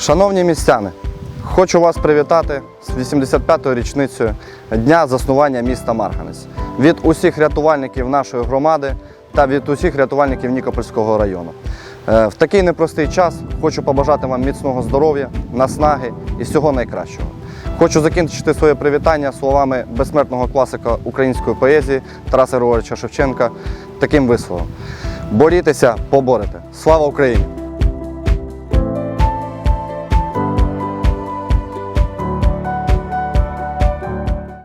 Шановні містяни, хочу вас привітати з 85-ю річницею дня заснування міста Марганець від усіх рятувальників нашої громади та від усіх рятувальників Нікопольського району. Е, в такий непростий час хочу побажати вам міцного здоров'я, наснаги і всього найкращого. Хочу закінчити своє привітання словами безсмертного класика української поезії Тараса Григоровича Шевченка таким висловом: борітеся, поборете. Слава Україні!